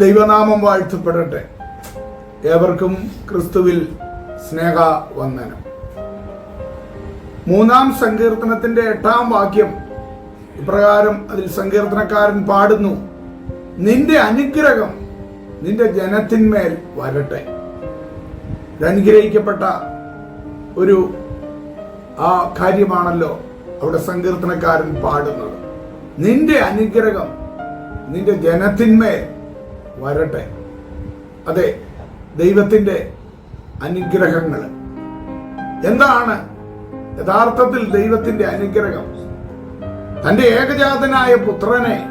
ദൈവനാമം വാഴ്ത്തപ്പെടട്ടെ. ഏവർക്കും ക്രിസ്തുവിൽ സ്നേഹ വന്ദനം മൂന്നാം സങ്കീർത്തനത്തിന്റെ എട്ടാം വാക്യം ഇപ്രകാരം അതിൽ സങ്കീർത്തനക്കാരൻ പാടുന്നു നിന്റെ അനുഗ്രഹം നിന്റെ ജനത്തിന്മേൽ വരട്ടെ. അനുഗ്രഹിക്കപ്പെട്ട ഒരു ആ കാര്യമാണല്ലോ അവിടെ സങ്കീർത്തനക്കാരൻ പാടുന്നത്. നിന്റെ അനുഗ്രഹം നിന്റെ ജനത്തിന്മേൽ വരട്ടെ. അതെ ദൈവത്തിന്റെ അനുഗ്രഹങ്ങൾ. എന്താണ് യഥാർത്ഥത്തിൽ ദൈവത്തിന്റെ അനുഗ്രഹം? തന്റെ ഏകജാതനായ പുത്രനെ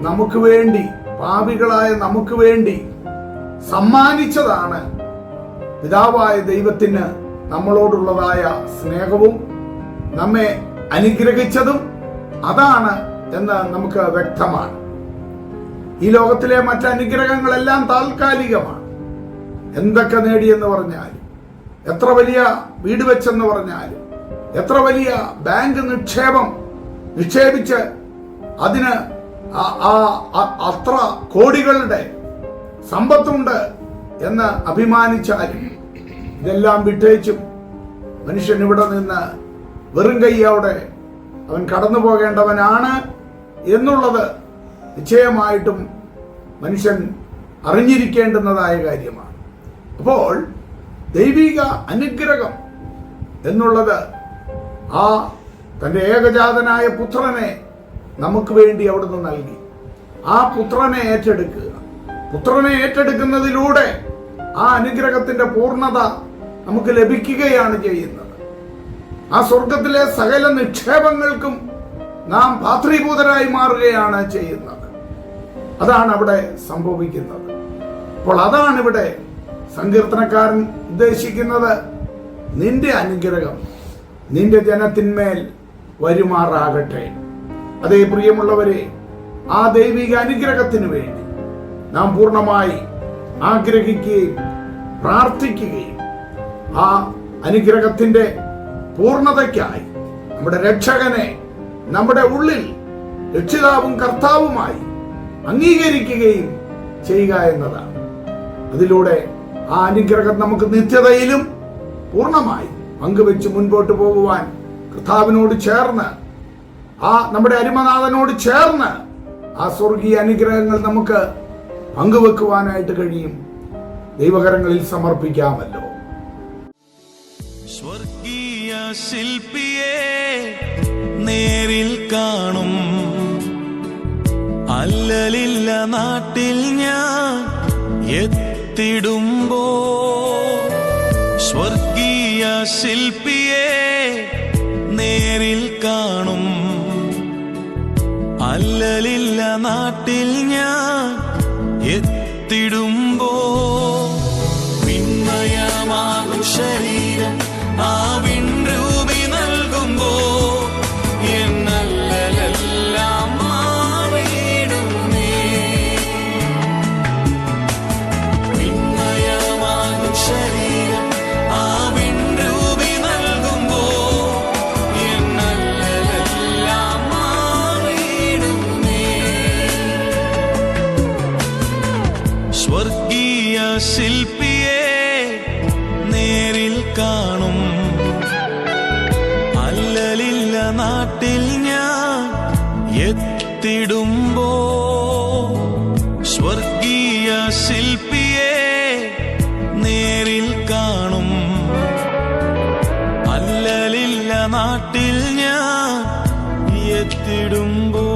നമുക്ക് വേണ്ടി പാപികളായ നമുക്ക് വേണ്ടി സമ്മാനിച്ചതാണ് പിതാവായ ദൈവത്തിന് നമ്മളോടുള്ളതായ സ്നേഹവും നമ്മെ അനുഗ്രഹിച്ചതും അതാണ് എന്ന് നമുക്ക് വ്യക്തമാണ്. ഈ ലോകത്തിലെ മറ്റ് അനുഗ്രഹങ്ങളെല്ലാം താൽക്കാലികമാണ്. എന്തൊക്കെ നേടിയെന്ന് പറഞ്ഞാലും എത്ര വലിയ വീട് വെച്ചെന്ന് പറഞ്ഞാലും എത്ര വലിയ ബാങ്ക് നിക്ഷേപം നിക്ഷേപിച്ച് അതിന് അത്ര കോടികളുടെ സമ്പത്തുണ്ട് എന്ന് അഭിമാനിച്ചാലും ഇതെല്ലാം വിട്ടേച്ചും മനുഷ്യൻ ഇവിടെ നിന്ന് വെറും കൈയോടെ അവൻ കടന്നു പോകേണ്ടവനാണ് എന്നുള്ളത് നിശ്ചയമായിട്ടും മനുഷ്യൻ അറിഞ്ഞിരിക്കേണ്ടുന്നതായ കാര്യമാണ്. അപ്പോൾ ദൈവിക അനുഗ്രഹം എന്നുള്ളത് ആ തന്റെ ഏകജാതനായ പുത്രനെ നമുക്ക് വേണ്ടി അവിടുന്ന് നൽകി. ആ പുത്രനെ ഏറ്റെടുക്കുക. പുത്രനെ ഏറ്റെടുക്കുന്നതിലൂടെ ആ അനുഗ്രഹത്തിന്റെ പൂർണത നമുക്ക് ലഭിക്കുകയാണ് ചെയ്യുന്നത്. ആ സ്വർഗത്തിലെ സകല നിക്ഷേപങ്ങൾക്കും നാം പാത്രീഭൂതരായി മാറുകയാണ് ചെയ്യുന്നത്. അതാണ് അവിടെ സംഭവിക്കുന്നത്. അപ്പോൾ അതാണ് ഇവിടെ സങ്കീർത്തനക്കാരൻ ഉദ്ദേശിക്കുന്നത്. നിന്റെ അനുഗ്രഹം നിന്റെ ജനത്തിന്മേൽ വരുമാറാകട്ടെ. അതേ പ്രിയമുള്ളവരെ ആ ദൈവിക അനുഗ്രഹത്തിന് വേണ്ടി നാം പൂർണമായി ആഗ്രഹിക്കുകയും പ്രാർത്ഥിക്കുകയും ആ അനുഗ്രഹത്തിന്റെ പൂർണതയ്ക്കായി നമ്മുടെ രക്ഷകനെ നമ്മുടെ ഉള്ളിൽ രക്ഷിതാവും കർത്താവുമായി അംഗീകരിക്കുകയും ചെയ്യുക എന്നതാണ്. അതിലൂടെ ആ അനുഗ്രഹം നമുക്ക് നിത്യതയിലും പൂർണമായി പങ്കുവെച്ച് മുൻപോട്ട് പോകുവാൻ കർത്താവിനോട് ചേർന്ന് ആ നമ്മുടെ അരിമനാഥനോട് ചേർന്ന് ആ സ്വർഗീയ അനുഗ്രഹങ്ങൾ നമുക്ക് പങ്കുവെക്കുവാനായിട്ട് കഴിയും. ദൈവകരങ്ങളിൽ സമർപ്പിക്കാമല്ലോ. സ്വർഗീയ ശില്പിയെ നേരിൽ കാണും. അല്ലലില്ല നാട്ടിൽ ഞാൻ എത്തിടുമ്പോ സ്വർഗീയ ശില്പിയെ നേരിൽ കാണും. അല്ലലില്ല നാട്ടിൽ ഞാൻ എത്തിടുമ്പോ പിന്മയമാകും ശരീരം. നാട്ടിൽ ഞാൻ എത്തിടുമ്പോ സ്വർഗീയ ശില്പിയെ നേരിൽ കാണും. അല്ലലില്ല നാട്ടിൽ ഞാൻ എത്തിടുമ്പോ